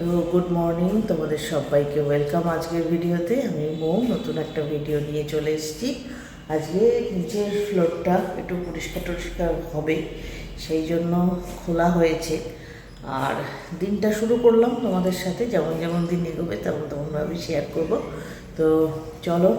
তো good morning তোমাদের সবাইকে। ওয়েলকাম আজকের ভিডিওতে। আমি মৌ নতুন একটা ভিডিও নিয়ে চলে এসেছি। আজকে নিচের ফ্লোরটা একটু পরিষ্কার টরিষ্কার হবে, সেই জন্য খোলা হয়েছে। আর দিনটা শুরু করলাম তোমাদের সাথে, যেমন যেমন দিন এগোবে তেমন তেমনভাবে শেয়ার করব। তো চলো,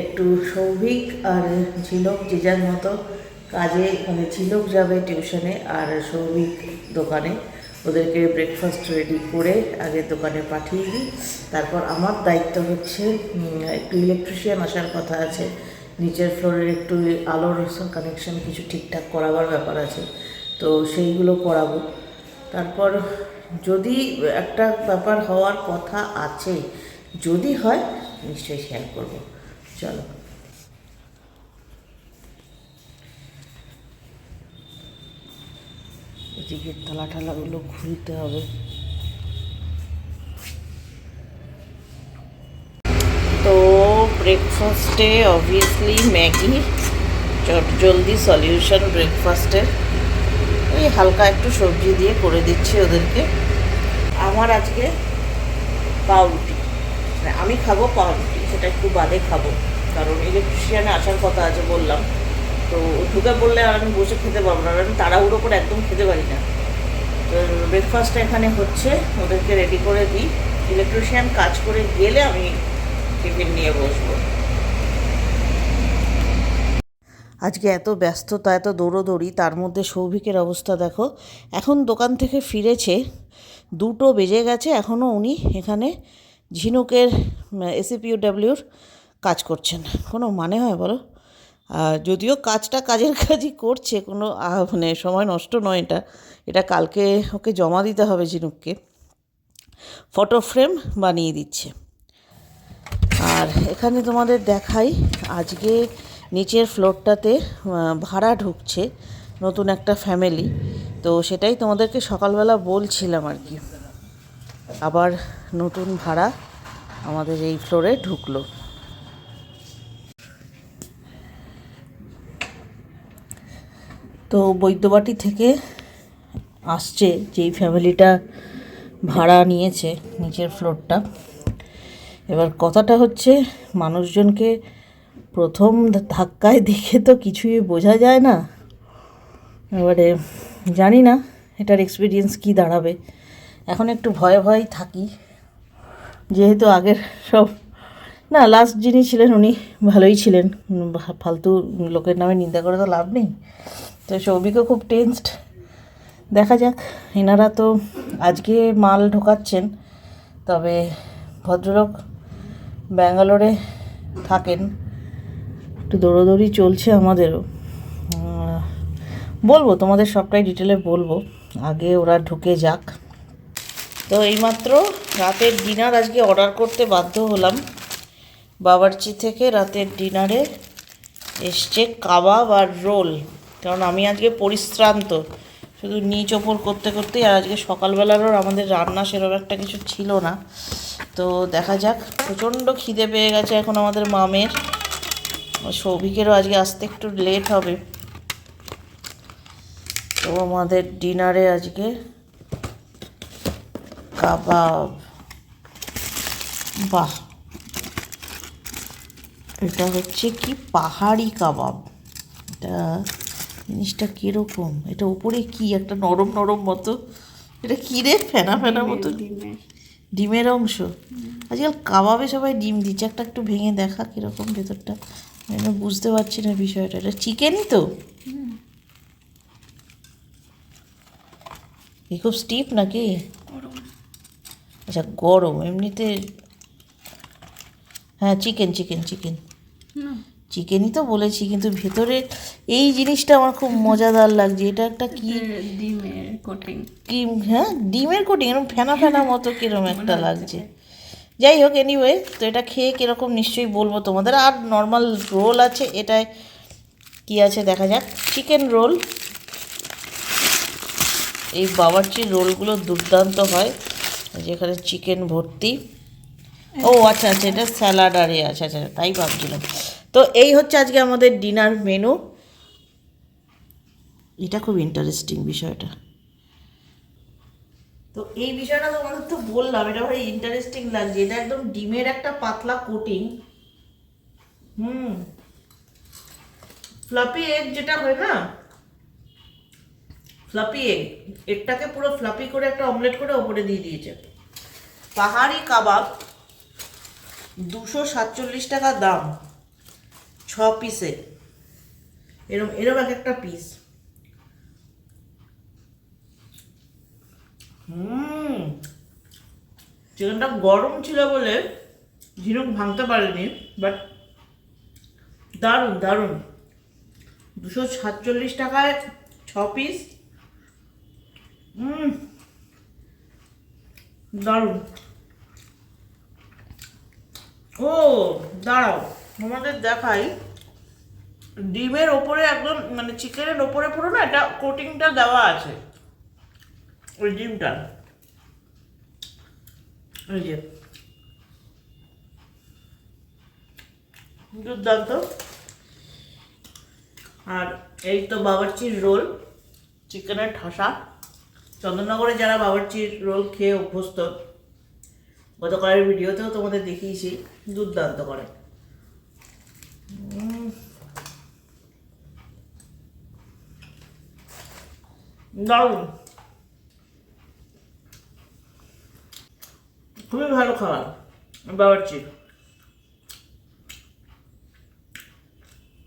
একটু সৌভিক আর ঝিলক যে যার মতো কাজে মানে ঝিলক যাবে টিউশনে আর সৌভিক দোকানে। ওদেরকে ব্রেকফাস্ট রেডি করে আগে দোকানে পাঠিয়ে দিই। তারপর আমার দায়িত্ব হচ্ছে একটু ইলেকট্রিশিয়ান আসার কথা আছে। নিচের ফ্লোরের একটু আলোর কানেকশন কিছু ঠিকঠাক করাবার ব্যাপার আছে। তো সেইগুলো করাবো। তারপর যদি একটা ব্যাপার হওয়ার কথা আছে, যদি হয়, নিশ্চয়ই শেয়ার করব। চলো। এদিকে থালা ঠালাগুলো খুলতে হবে। তো ব্রেকফাস্টে অবভিয়াসলি ম্যাগি, চট জলদি সলিউশন ব্রেকফাস্টের এই হালকা একটু সবজি দিয়ে করে দিচ্ছি ওদেরকে। আমার আজকে পাউরুটি। মানে আমি খাব পাউরুটি, সেটা একটু বাদে খাব। কারণ ইলেকট্রিশিয়ানে আসার কথা আছে বললাম। তো ঢুকে বললে আর আমি বসে খেতে পারব না আমি তাড়াহুড়ো করে একদম খেতে পারি না। তো ব্রেকফাস্টটা এখানে হচ্ছে, ওদেরকে রেডি করে দিই। ইলেকট্রিশিয়ান কাজ করে গেলে আমি টিফিন নিয়ে বসবো। আজকে এত ব্যস্ততা, এত দৌড়োদৌড়ি, তার মধ্যে সৌভিকের অবস্থা দেখো। এখন দোকান থেকে ফিরেছে, দুটো বেজে গেছে এখনও উনি এখানে ঝিনুকের এসিপিউডাব্লিউর কাজ করছেন। কোনো মানে হয় বলো? যদিও কাজটা কাজের কাজই করছে, কোনো মানে সময় নষ্ট নয় এটা। এটা কালকে ওকে জমা দিতে হবে ঝিনুককে। ফটো ফ্রেম বানিয়ে দিচ্ছে। আর এখানে তোমাদের দেখাই, আজকে নিচের ফ্লোরটাতে ভাড়া ঢুকছে নতুন একটা ফ্যামিলি তো সেটাই তোমাদেরকে সকালবেলা বলছিলাম আর কি। আবার নতুন ভাড়া আমাদের এই ফ্লোরে ঢুকলো। তো বৈদ্যবাটি থেকে আসছে যেই ফ্যামিলিটা ভাড়া নিয়েছে নিচের ফ্লোরটা। এবার কথাটা হচ্ছে, মানুষজনকে প্রথম ধাক্কায় দেখে তো কিছুই বোঝা যায় না। এবারে জানি না এটার এক্সপিরিয়েন্স কি দাঁড়াবে। এখন একটু ভয়ে ভয়েই থাকি। যেহেতু আগের সব, না লাস্ট যিনি ছিলেন উনি ভালোই ছিলেন। ফালতু লোকের নামে নিন্দা করে তো লাভ নেই। তো সৌভিকও খুব টেনসড দেখা যাক, এনারা তো আজকে মাল ঢোকাচ্ছেন, তবে ভদ্রলোক ব্যাঙ্গালোরে থাকেন। একটু দৌড়োদৌড়ি চলছে আমাদেরও। বলব, তোমাদের সবটাই ডিটেলে বলব। আগে ওরা ঢুকে যাক। তো এইমাত্র রাতের ডিনার আজকে অর্ডার করতে বাধ্য হলাম। বাবারচি থেকে রাতের ডিনারে এসছে কাবাব আর রোল। কারণ আমি আজকে পরিশ্রান্ত। শুধু নিচ ওপর করতে করতেই আর আজকে সকালবেলারও আমাদের রান্না সেরকম একটা কিছু ছিল না। তো দেখা যাক, প্রচণ্ড খিদে পেয়ে গেছে এখন আমাদের মামের। সৌভিকেরও আজকে আসতে একটু লেট হবে। তো আমাদের ডিনারে আজকে কাবাব। বাহ! এটা হচ্ছে কি? পাহাড়ি কাবাব। এটা জিনিসটা কীরকম? এটা উপরে কি? একটা নরম নরম মতো? এটা কী রে? ফেনা ফেনা মতো? ডিমের। অংশ? আজকাল কাবাবে সবাই ডিম দিচ্ছে। একটা একটু ভেঙে দেখা কীরকম ভেতরটা। আমি বুঝতে পারছি না বিষয়টা। এটা চিকেনই তো? এ খুব স্টিপ নাকি? আচ্ছা গরম। এমনিতে হ্যাঁ চিকেন চিকেন চিকেন। চিকেনই তো বলেছি কিন্তু ভেতরে এই জিনিসটা আমার খুব মজাদার লাগছে। এটা একটা কি? ডিমের কোটিং হ্যাঁ? ডিমের কোটিং এরকম ফেনা ফেনা মতো কীরকম একটা লাগছে। যাই হোক এনিওয়ে তো এটা খেয়ে কীরকম নিশ্চয়ই বলব তোমাদের। আর নর্মাল রোল আছে এটায় কি আছে দেখা যাক। চিকেন রোল এই বাবারচির রোলগুলো দুর্দান্ত হয়। যেখানে চিকেন ভর্তি। ও আচ্ছা আচ্ছা এটা স্যালাড আর এ আচ্ছা আচ্ছা তাই ভাবছিলাম। তো এই হচ্ছে আজকে আমাদের ডিনার মেনু এটা খুব ইন্টারেস্টিং বিষয়টা। তো এই বিষয়টা তোমাদের তো বললাম, এটা ভাই ইন্টারেস্টিং লাগছে। এটা একদম ডিমের একটা পাতলা কোটিং হুম। ফ্লাপি এগ যেটা হয় না? ফ্লাপি এগ এগটাকে পুরো ফ্লাপি করে একটা অমলেট করে ওপরে দিয়ে দিয়েছে। পাহাড়ি কাবাব দুশো সাতচল্লিশ টাকা দাম। পিসে এরম এরম এক একটা পিস হুম। চিকেনটা গরম ছিল বলে ঝিনুক ভাঙতে পারেনি বাট দারুণ দারুণ। দুশো সাতচল্লিশ টাকায় ছ পিস হুম। দারুণ। ও, দাঁড়াও, তোমাদের দেখাই। ডিমের ওপরে একদম মানে চিকেনের ওপরে পুরো না এটা কোটিংটা দেওয়া আছে। ওই ডিমটা। এই যে। দুর্দান্ত। আর এই তো বাবারচির রোল, চিকেনের ঠাসা। চন্দননগরে যারা বাবারচির রোল খেয়ে অভ্যস্ত, গতকালের ভিডিওতেও তোমাদের দেখিয়েছি, দুর্দান্ত করে। দারুণ। খুবই ভালো খাবার, বাবারচি।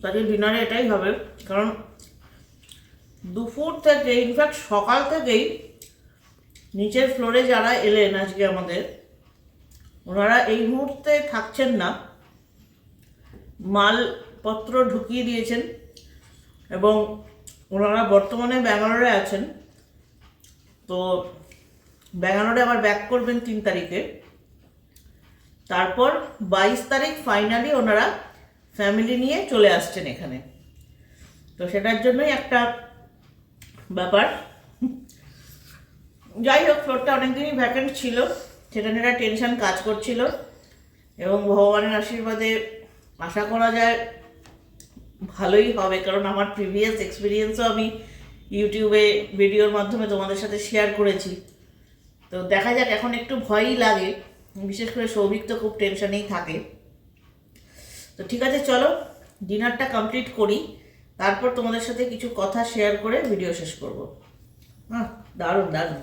তাকে ডিনারে এটাই হবে, কারণ দুপুর থেকে ইনফ্যাক্ট সকাল থেকেই নিচের ফ্লোরে যারা এলেন আজকে আমাদের, ওনারা এই মুহূর্তে থাকছেন না। মালপত্র ঢুকিয়ে দিয়েছেন এবং ওনারা বর্তমানে ব্যাঙ্গালোরে আছেন। তো ব্যাঙ্গালোরে আবার ব্যাক করবেন তিন তারিখে। তারপর বাইশ তারিখ ফাইনালি ওনারা ফ্যামিলি নিয়ে চলে আসছেন এখানে। তো সেটার জন্যই একটা ব্যাপার। যাই হোক ফ্লোরটা অনেকদিনই ভ্যাকেন্ট ছিল। সেটা নিয়ে একটা টেনশন কাজ করছিল। এবং ভগবানের আশীর্বাদে আশা করা যায় ভালোই হবে, কারণ আমার প্রিভিয়াস এক্সপিরিয়েন্সও আমি ইউটিউবে ভিডিওর মাধ্যমে তোমাদের সাথে শেয়ার করেছি। তো দেখা যাক, এখন একটু ভয়ই লাগে। বিশেষ করে সৌভিক তো খুব টেনশনেই থাকে। তো ঠিক আছে, চলো ডিনারটা কমপ্লিট করি। তারপর তোমাদের সাথে কিছু কথা শেয়ার করে ভিডিও শেষ করব। হ্যাঁ দারুণ দারুণ।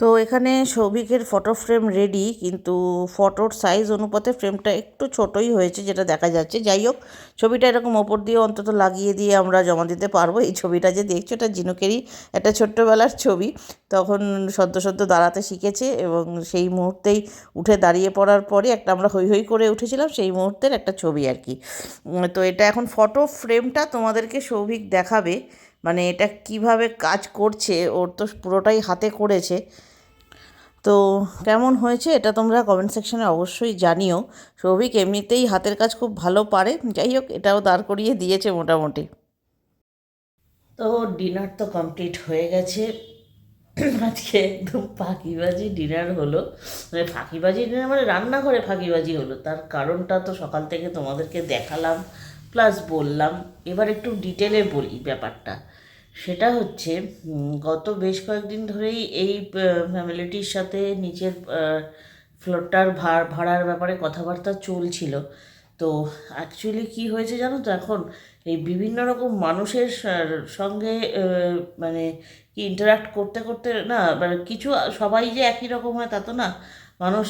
তো এখানে সৌভিকের ফটো ফ্রেম রেডি কিন্তু ফটোর সাইজ অনুপাতে ফ্রেমটা একটু ছোটই হয়েছে যেটা দেখা যাচ্ছে। যাই হোক, ছবিটা এরকম ওপর দিয়ে অন্তত লাগিয়ে দিয়ে আমরা জমা দিতে পারব। এই ছবিটা যে দেখছ, এটা জিনুকেরই একটা ছোট্টবেলার ছবি। তখন সদ্য সদ্য দাঁড়াতে শিখেছে এবং সেই মুহূর্তেই উঠে দাঁড়িয়ে পড়ার পরে একটা আমরা হই হই করে উঠেছিলাম, সেই মুহূর্তের একটা ছবি আর কি। তো এটা এখন ফটো ফ্রেমটা তোমাদেরকে সৌভিক দেখাবে। মানে এটা কীভাবে কাজ করছে, ওর তো পুরোটাই হাতে করেছে। তো কেমন হয়েছে এটা তোমরা কমেন্ট সেকশনে অবশ্যই জানিও। সৌভিক এমনিতেই হাতের কাজ খুব ভালো পারে, যাই হোক এটাও দাঁড় করিয়ে দিয়েছে মোটামুটি। তো ডিনার তো কমপ্লিট হয়ে গেছে। আজকে একদম ফাঁকিবাজি ডিনার হলো। মানে ফাঁকিবাজি ডিনার মানে রান্নাঘরে ফাঁকিবাজি হলো। তার কারণটা তো সকাল থেকে তোমাদেরকে দেখালাম প্লাস বললাম। এবার একটু ডিটেলে বলি ব্যাপারটা। সেটা হচ্ছে গত বেশ কয়েকদিন ধরেই এই ফ্যামিলিটির সাথে নিচের ফ্লোরটার ভাড়ার ব্যাপারে কথাবার্তা চলছিল। তো অ্যাকচুয়ালি কি হয়েছে জানো তো এখন? এই বিভিন্ন রকম মানুষের সঙ্গে মানে কি ইন্টারাক্ট করতে করতে না মানে কিছু, সবাই যে একই রকম হয় তা তো না। মানুষ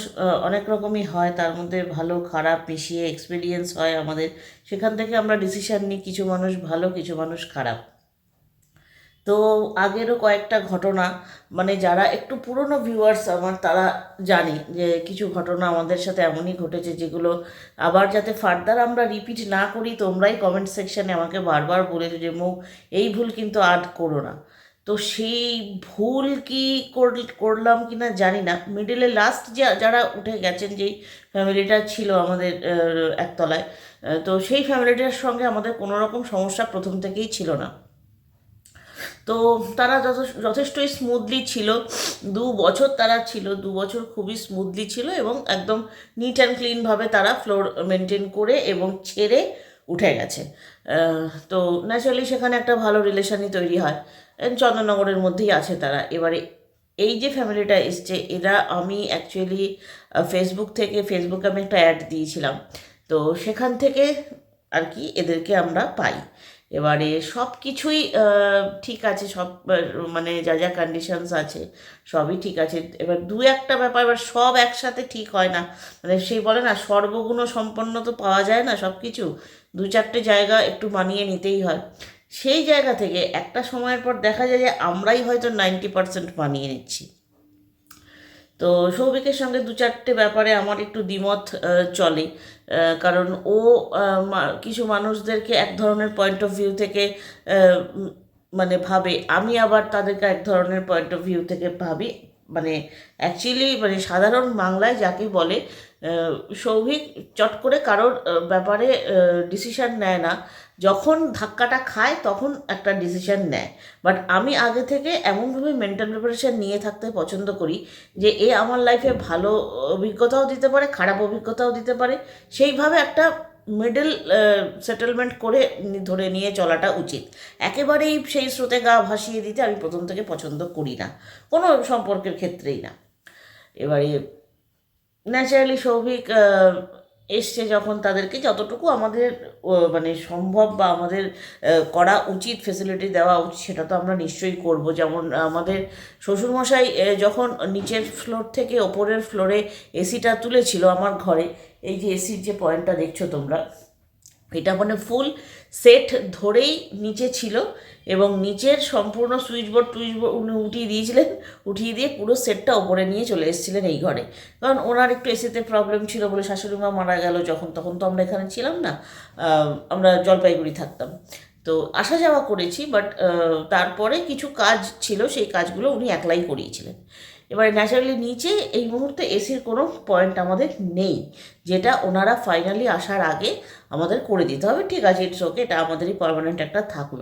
অনেক রকমই হয়, তার মধ্যে ভালো, খারাপ মিশিয়ে এক্সপিরিয়েন্স হয় আমাদের। সেখান থেকে আমরা ডিসিশন নিই, কিছু মানুষ ভালো, কিছু মানুষ খারাপ। তো আগেরও কয়েকটা ঘটনা মানে যারা একটু পুরনো ভিউয়ার্স আমার তারা জানে যে কিছু ঘটনা আমাদের সাথে এমনই ঘটেছে যেগুলো আবার যাতে ফার্দার আমরা রিপিট না করি, তোমরাই কমেন্ট সেকশানে আমাকে বারবার বলেছ যে, মৌ, এই ভুল কিন্তু আর করো না। তো সেই ভুল কি কর- করলাম কি না। জানি না মিডিলে লাস্ট যারা উঠে গেছেন, যেই ফ্যামিলিটা ছিল আমাদের একতলায় তো সেই ফ্যামিলিটার সঙ্গে আমাদের কোনো রকম সমস্যা প্রথম থেকেই ছিল না। তো তারা যথেষ্ট যথেষ্টই স্মুথলি ছিল। দু বছর তারা ছিল, দু বছর খুবই স্মুথলি ছিল এবং একদম নিট অ্যান্ড ক্লিনভাবে তারা ফ্লোর মেনটেন করে এবং ছেড়ে উঠে গেছে। তো ন্যাচারালি সেখানে একটা ভালো রিলেশনই তৈরি হয়। চন্দননগরের মধ্যেই আছে তারা। এবারে এই যে ফ্যামিলিটা এসছে, এরা আমি অ্যাকচুয়ালি ফেসবুক থেকে ফেসবুকে আমি একটা অ্যাড দিয়েছিলাম। তো সেখান থেকে আর কি এদেরকে আমরা পাই। এবারে সব কিছুই ঠিক আছে, সব মানে যা যা কন্ডিশনস আছে, সবই ঠিক আছে। এবার দু একটা ব্যাপার, এবার সব একসাথে ঠিক হয় না। মানে সেই বলে না, সর্বগুণ সম্পন্ন তো পাওয়া যায় না সব কিছু দু চারটে জায়গা একটু মানিয়ে নিতেই হয়। সেই জায়গা থেকে একটা সময়ের পর দেখা যায় যে আমরাই হয়তো নাইনটি পার্সেন্ট মানিয়ে নিচ্ছি। তো সৌভিকের সঙ্গে দু চারটে ব্যাপারে আমার একটু দ্বিমত চলে। কারণ ও কিছু মানুষদেরকে এক ধরনের পয়েন্ট অফ ভিউ থেকে মানে ভাবে। আমি আবার তাদেরকে এক ধরনের পয়েন্ট অফ ভিউ থেকে ভাবি। মানে অ্যাকচুয়ালি মানে সাধারণ বাংলায় যাকে বলে সৌভিক চট করে কারোর ব্যাপারে ডিসিশন নেয় না। যখন ধাক্কাটা খায়, তখন একটা ডিসিশন নেয়। বাট আমি আগে থেকে এমনভাবে মেন্টাল প্রিপারেশন নিয়ে থাকতে পছন্দ করি যে, এ আমার লাইফে ভালো অভিজ্ঞতাও দিতে পারে, খারাপ অভিজ্ঞতাও দিতে পারে। সেইভাবে একটা মিডল সেটেলমেন্ট করে ধরে নিয়ে চলাটা উচিত। একেবারেই সেই স্রোতে গা ভাসিয়ে দিতে আমি প্রথম থেকে পছন্দ করি না। কোনো সম্পর্কের ক্ষেত্রেই না। এবারে ন্যাচারালি সৌভিক আহ, এসছে যখন তাদেরকে যতটুকু আমাদের মানে সম্ভব বা আমাদের করা উচিত ফেসিলিটি দেওয়া উচিত সেটা তো আমরা নিশ্চয়ই করব। যেমন আমাদের শ্বশুরমশাই যখন নিচের ফ্লোর থেকে ওপরের ফ্লোরে এসিটা তুলেছিল আমার ঘরে এই যে এসির যে পয়েন্টটা দেখছ তোমরা এটা মানে ফুল সেট ধরেই নিচে ছিল। এবং নিচের সম্পূর্ণ সুইচ বোর্ড টুইচ বোর্ড উনি উঠিয়ে দিয়েছিলেন, উঠিয়ে দিয়ে পুরো সেটটা ওপরে নিয়ে চলে এসেছিলেন এই ঘরে। কারণ ওনার একটু এসিতে প্রবলেম ছিল বলে শাশুড়ি মা মারা গেল যখন, তখন তো আমরা এখানে ছিলাম না আমরা জলপাইগুড়ি থাকতাম। তো আসা যাওয়া করেছি বাট তারপরে কিছু কাজ ছিল, সেই কাজগুলো উনি একলাই করিয়েছিলেন। এবারে ন্যাচারালি নিচে এই মুহূর্তে এসির কোনো পয়েন্ট আমাদের নেই, যেটা ওনারা ফাইনালি আসার আগে আমাদের করে দিতে হবে। ঠিক আছে ইটস ওকে এটা আমাদেরই পারমানেন্ট একটা থাকল।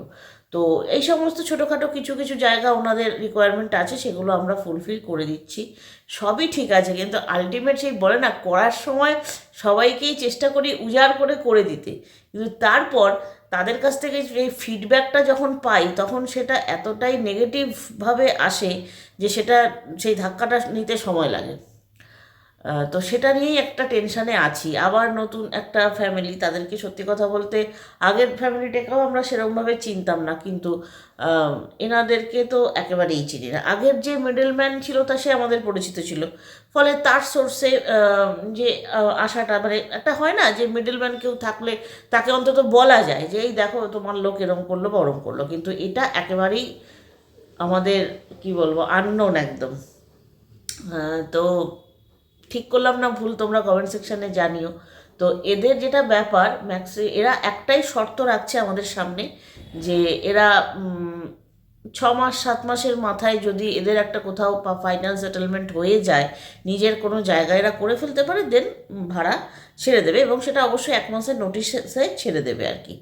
তো এই সমস্ত ছোটোখাটো কিছু কিছু জায়গা ওনাদের রিকোয়ারমেন্ট আছে, সেগুলো আমরা ফুলফিল করে দিচ্ছি। সবই ঠিক আছে, কিন্তু আলটিমেট সেই বলে না, করার সময় সবাইকেই চেষ্টা করি উজাড় করে করে দিতে। কিন্তু তারপর তাদের কাছ থেকে এই ফিডব্যাকটা যখন পাই, তখন সেটা এতটাই নেগেটিভভাবে আসে যে সেটা, সেই ধাক্কাটা নিতে সময় লাগে। তো সেটা নিয়েই একটা টেনশানে আছি। আবার নতুন একটা ফ্যামিলি তাদেরকে সত্যি কথা বলতে আগের ফ্যামিলিটাকেও আমরা সেরকমভাবে চিনতাম না, কিন্তু এনাদেরকে তো একেবারেই চিনি না। আগের যে মিডলম্যান ছিল তা সে আমাদের পরিচিত ছিল। ফলে তার সোর্সে যে আশাটা মানে একটা হয় না যে মিডলম্যান কেউ থাকলে তাকে অন্তত বলা যায় যে, এই দেখো তোমার লোক এরম করল বা ওরম করল। কিন্তু এটা একেবারেই আমাদের, কি বলব আননোন একদম। তো ঠিক করলাম না, ভুল তোমরা কমেন্ট সেকশানে জানিও। তো এদের যেটা ব্যাপার ম্যাক্সি এরা একটাই শর্ত রাখছে আমাদের সামনে যে এরা ছ মাস, সাত মাসের মাথায় যদি এদের একটা কোথাও ফাইনাল সেটেলমেন্ট হয়ে যায়, নিজের কোনো জায়গায় এরা করে ফেলতে পারে দেন ভাড়া ছেড়ে দেবে এবং সেটা অবশ্যই এক মাসের নোটিশে ছেড়ে দেবে আর কি।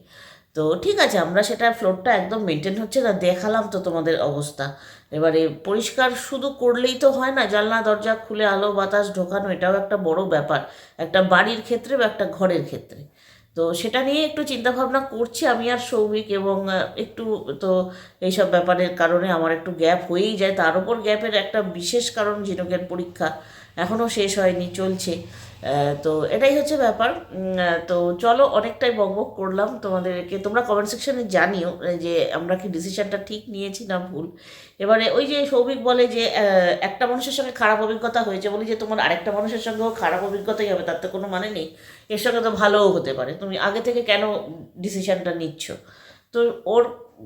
তো ঠিক আছে, আমরা সেটা ফ্লোরটা একদম মেনটেন হচ্ছে না, দেখালাম তো তোমাদের অবস্থা। এবারে পরিষ্কার শুধু করলেই তো হয় না, জানলা, দরজা খুলে আলো, বাতাস ঢোকানো, এটাও একটা বড় ব্যাপার। একটা বাড়ির ক্ষেত্রে বা একটা ঘরের ক্ষেত্রে। তো সেটা নিয়ে একটু চিন্তাভাবনা করছি আমি আর সৌভিক এবং একটু তো এইসব ব্যাপারের কারণে আমার একটু গ্যাপ হয়েই যায়। তার উপর গ্যাপের একটা বিশেষ কারণ ঝিনুকের পরীক্ষা। এখনও শেষ হয়নি, চলছে। তো এটাই হচ্ছে ব্যাপার। তো চলো, অনেকটাই বকবক করলাম তোমাদেরকে। তোমরা কমেন্ট সেকশনে জানিও যে আমরা কি ডিসিশনটা ঠিক নিয়েছি না ভুল। এবারে ওই যে সৌভিক বলে যে একটা মানুষের সঙ্গে খারাপ অভিজ্ঞতা হয়েছে বলি যে, তোমার আরেকটা মানুষের সঙ্গেও খারাপ অভিজ্ঞতাই হবে, তার তো কোনো মানে নেই। এর সঙ্গে তো ভালোও হতে পারে। তুমি আগে থেকে কেন ডিসিশানটা নিচ্ছ? তো ওর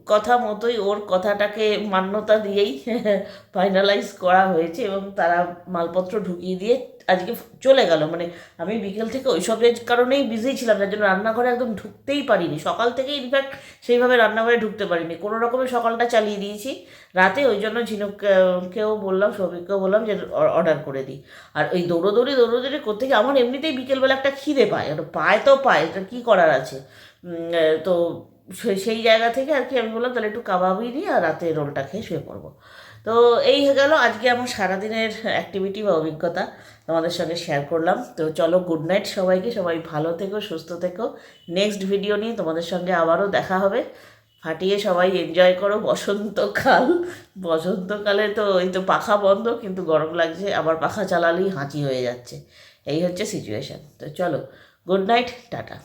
কথা মতোই ওর কথাটাকে মান্যতা দিয়েই ফাইনালাইজ করা হয়েছে এবং তারা মালপত্র ঢুকিয়ে দিয়ে আজকে চলে গেল। মানে আমি বিকেল থেকে ওইসবের কারণেই বিজি ছিলাম যার জন্য রান্নাঘরে একদম ঢুকতেই পারিনি। সকাল থেকে ইনফ্যাক্ট সেইভাবে রান্নাঘরে ঢুকতে পারিনি। কোনো রকমের সকালটা চালিয়ে দিয়েছি। রাতে ওই জন্য ঝিনুককেও বললাম, সৌভিককেও বললাম যে অর্ডার করে দিই। আর ওই দৌড়োদৌড়ি দৌড়োদৌড়ি করতে গিয়ে আমার এমনিতেই বিকেলবেলা একটা খিদে পায়। পায় তো পায় এটা কী করার আছে? তো সেই জায়গা থেকে আর কি আমি বললাম, তাহলে একটু কাবাবই দিই আর রাতে রোলটা খেয়ে শুয়ে পড়ব। তো এই হয়ে গেল, আজকে আমার সারাদিনের অ্যাক্টিভিটি বা অভিজ্ঞতা তোমাদের সঙ্গে শেয়ার করলাম। তো চলো গুড নাইট সবাইকে, সবাই ভালো থেকো, সুস্থ থেকো। নেক্সট ভিডিও নিয়ে তোমাদের সঙ্গে আবারও দেখা হবে। ফাটিয়ে সবাই এনজয় করো। বসন্তকাল, বসন্তকালে তো এই তো পাখা বন্ধ, কিন্তু গরম লাগছে, আবার পাখা চালালেই হাঁচি হয়ে যাচ্ছে। এই হচ্ছে সিচুয়েশান তো চলো গুড নাইট টাটা।